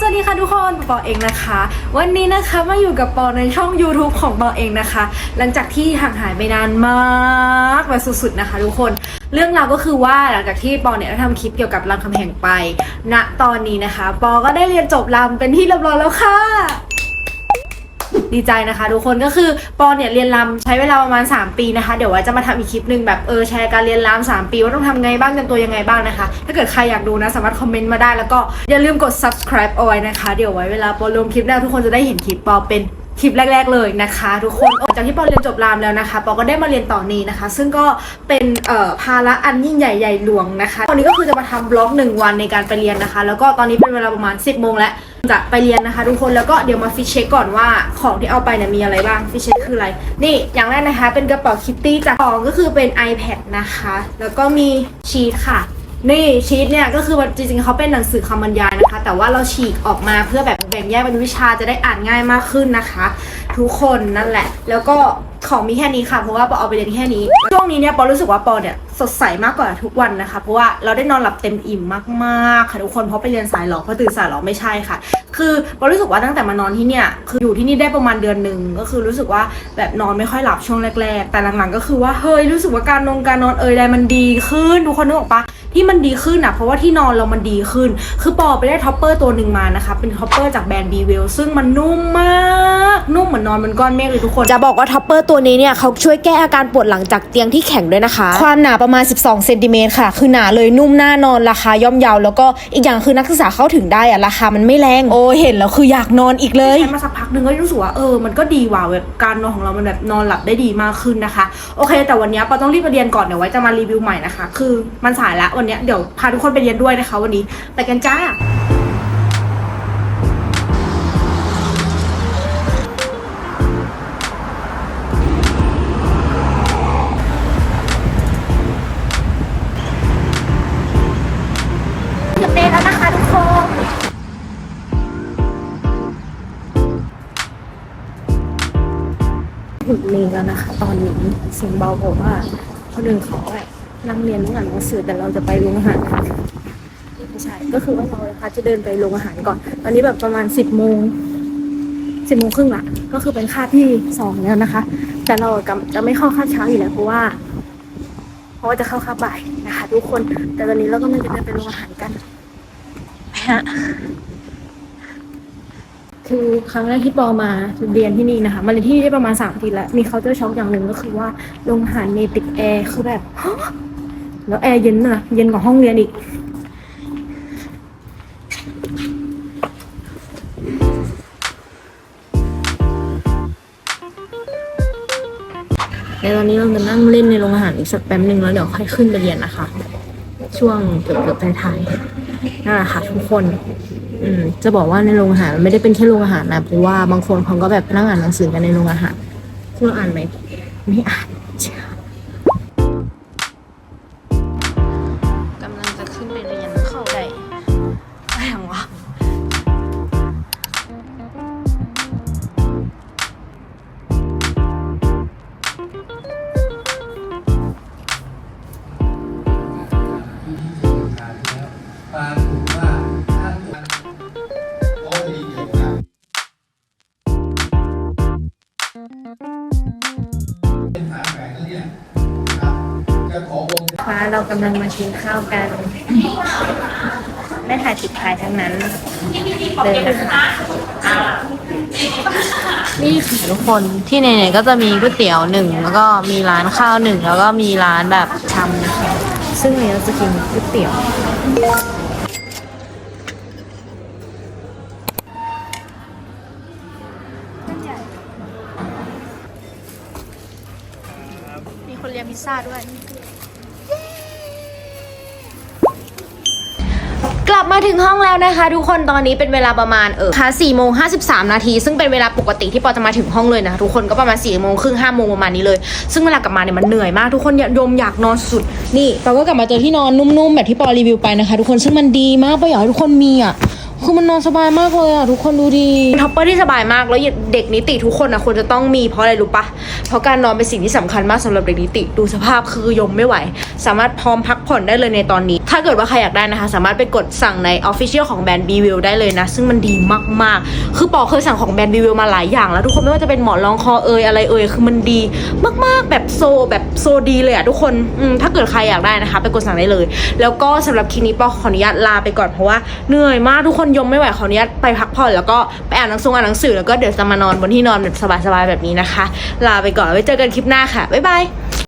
สวัสดีค่ะทุกคนปอเองนะคะ วันนี้นะคะมาอยู่กับปอในช่อง YouTube ของปอเองนะคะ หลังจากที่ห่างหายไปนานมากแบบสุดๆนะคะทุกคน เรื่องราวก็คือว่าหลังจากที่ปอเนี่ยได้ทำคลิปเกี่ยวกับรามคำแหงไปณตอนนี้นะคะ ปอก็ได้เรียนจบรามเป็นที่เรียบร้อยแล้วค่ะ ดีใจนะคะ ทุกคนก็คือปอเนี่ยเรียนรำใช้เวลาประมาณ 3 ปีนะคะ เดี๋ยวไว้จะมาทำอีกคลิปหนึ่งแบบเออแชร์การเรียนรำ3ปี ว่าต้องทำไงบ้างเตรียมตัวยังไงบ้างนะคะ ถ้าเกิดใครอยากดูนะสามารถคอมเมนต์มาได้แล้วก็อย่าลืมกด subscribe เอาไว้นะคะ เดี๋ยวไว้เวลาปอลงคลิปหน้าทุกคนจะได้เห็นคลิปปอเป็น คลิปแรก ๆ เลยนะคะ ทุกคนจากที่ปอเรียนจบรามแล้วนะคะปอก็ได้มาเรียนต่อนี้นะคะ ซึ่งก็เป็นภาระอันยิ่งใหญ่ใหญ่หลวงนะคะวันนี้ก็คือจะมาทำบล็อกหนึ่งวันในการไปเรียนนะคะ แล้วก็ตอนนี้เป็นเวลาประมาณ 10โมงแล้วจะไปเรียนนะคะ ทุกคนแล้วก็เดี๋ยวมาฟิชเช็คก่อนว่าของที่เอาไปเนี่ยมีอะไรบ้างฟิชเช็คคืออะไร นี่อย่างแรกนะคะ เป็นกระเป๋าคิตตี้จากของก็คือเป็น iPad นะคะ แล้วก็มีชีทค่ะนี่ชีทเนี่ยก็คือจริงๆเขาเป็นหนังสือคำบรรยายนะคะ แต่ว่าเราฉีกออกมาเพื่อแบบ แบ่งแยกเป็นวิชาจะได้อ่านง่ายมากขึ้นนะคะ ทุกคนนั่นแหละ แล้วก็ของมีแค่นี้ค่ะ เพราะว่าปอเอาไปเรียนแค่นี้ ช่วงนี้เนี่ยปอรู้สึกว่าปอเนี่ยสดใสมากกว่าทุกวันนะคะ เพราะว่าเราได้นอนหลับเต็มอิ่มมากๆค่ะทุกคน เพราะไปเรียนสายหลอกเพราะตื่นสายหลอกไม่ใช่ค่ะ คือปอรู้สึกว่าตั้งแต่มานอนที่เนี่ยคืออยู่ที่นี่ได้ประมาณเดือนหนึ่งก็คือรู้สึกว่าแบบนอนไม่ค่อยหลับช่วงแรก ๆ แต่หลังๆก็คือว่าเฮ้ยรู้สึกว่าการนงการนอนเอยใดมันดีขึ้นทุกคนนึกออกปะ ที่มันดีขึ้นอะเพราะว่าที่นอนเรามันดีขึ้น คือปอไปได้ท็อปเปอร์ตัวหนึ่งมานะคะ เป็นท็อปเปอร์จากแบรนด์บีเวลซึ่งมันนุ่มมาก นุ่มเหมือนนอนบนก้อนเมฆเลยทุกคน จะบอกว่าท็อปเปอร์ตัวนี้เนี่ยเขาช่วยแก้อาการปวดหลังจากเตียงที่แข็งด้วยนะคะ ความหนาประมาณ 12เซนติเมตรค่ะ คือหนาเลยนุ่มน่านอนราคาย่อมเยาแล้วก็อีกอย่างคือนักศึกษาเข้าถึงได้อะราคามันไม่แรง โอ้เห็นแล้วคืออยากนอนอีกเลยใช้มาสักพักหนึ่งก็รู้สึกว่าเออมันก็ดีว่ะแบบการนอนของเรามันแบบนอนหลับได้ดีมากขึ้นนะคะ โอเค แต่วันนี้ปอต้องรีบไปเรียนก่อนเดี๋ยวไว้จะมารีวิวใหม่นะคะ คือมันสายแล้ววันนี้เดี๋ยวพาทุกคนไปเรียนด้วยนะคะวันนี้ไปกันจ้าถึงเดนแล้วนะคะทุกคนถึงเรียนแล้วนะคะ ตอนนี้เสียงเบาผมว่าคนอื่นเขาแบบ นั่งเรียนนั่งอ่านหนังสือแต่เราจะไปโรงอาหารไม่ใช่ก็คือว่าเรานะคะจะเดินไปโรงอาหารก่อน ตอนนี้แบบประมาณสิบโมงสิบโมงครึ่งละก็คือเป็นคาบที่สองแล้วนะคะ แต่เราจะไม่เข้าคาบเช้าอยู่แล้วเพราะว่า เพราะว่าจะเข้าคาบบ่ายนะคะ ทุกคนแต่ตอนนี้เราก็มันจะเดินไปโรงอาหารกันไปฮะคือครั้งแรกที่ปอมาเรียนที่นี่นะคะมาเรียนที่นี่ได้ประมาณสามอาทิตย์แล้ว มีเคาน์เตอร์ช็อกอย่างหนึ่งก็คือว่าโรงอาหารมีติดแอร์คือแบบ แล้วแอร์เย็นนะเย็นกว่าห้องเรียนอีก ในตอนนี้เราจะนั่งเล่นในโรงอาหารอีกสักแป๊บหนึ่งแล้วเดี๋ยวค่อยขึ้นไปเรียนนะคะ ช่วงเกือบเกือบท้ายๆนั่นแหละค่ะทุกคน อืมจะบอกว่าในโรงอาหารมันไม่ได้เป็นแค่โรงอาหารนะเพราะว่าบางคนเขาก็แบบนั่งอ่านหนังสือกันในโรงอาหารคุณอ่านไหมไม่อ่าน ปรากฏว่าท่านโอ้ดีเกี่ยวกับเป็นฐานแฝงแล้วเนี่ยครับจะขอวงฟ้าเรากำลังมากินข้าวกัน ไม่ถ่ายติดถ่ายทั้งนั้นเลยนะคะนี่ค่ะทุกคนที่ไหนๆก็จะมีก๋วยเตี๋ยวหนึ่งแล้วก็มีร้านข้าวหนึ่งแล้วก็มีร้านแบบชำนะคะ ซึ่งเนี้เราจะกินก๋วยเตี๋ยว มีคนเรียนพิซซ่าด้วย กลับมาถึงห้องแล้วนะคะ ทุกคนตอนนี้เป็นเวลาประมาณเออค่ะสี่โมงห้าสิบสามนาที ซึ่งเป็นเวลาปกติที่ปอจะมาถึงห้องเลยนะ ทุกคนก็ประมาณสี่โมงครึ่งห้าโมงประมาณนี้เลย ซึ่งเวลากลับมาเนี่ยมันเหนื่อยมากทุกคนยมอยากนอนสุด นี่ปอก็กลับมาเจอที่นอนนุ่มๆแบบที่ปอรีวิวไปนะคะ ทุกคนซึ่งมันดีมากปออยากให้ทุกคนมีอะ คือมันนอนสบายมากเลยอะ ทุกคนดูดีท็อปเปอร์ที่สบายมากแล้วเด็กนิติทุกคนนะควรจะต้องมีเพราะอะไรรู้ปะเพราะการนอนเป็นสิ่งที่สำคัญมากสำหรับเด็กนิติดูสภาพคือยมไม่ไหว สามารถพร้อมพักผ่อนได้เลยในตอนนี้ ถ้าเกิดว่าใครอยากได้นะคะ สามารถไปกดสั่งใน Official ของแบรนด์ b w i l ได้เลยนะ ซึ่งมันดีมากๆ คือปอเคยสั่งของแบรนด์ b w i l มาหลายอย่างแล้วทุกคนไม่ว่าจะเป็นหมอนรองคอเอยอะไรเอยคือมันดีมากๆแบบโซแบบโซดีเลยอะทุกคนถ้าเกิดใครอยากได้นะคะ ไปกดสั่งได้เลย แล้วก็สำหรับคลิปนี้ปอขออนุญาตลาไปก่อนเพราะว่าเหนื่อยมากทุกคนยมไม่ไหวขออนุญาตไปพักผ่อนแล้วก็ไปอ่านหนังสืออ่านหนังสือแล้วก็เดี๋ยวจะมานอนบนที่นอนแบบสบายๆแบบนี้นะคะ ลาไปก่อนไว้เจอกันคลิปหน้าค่ะบ๊ายบาย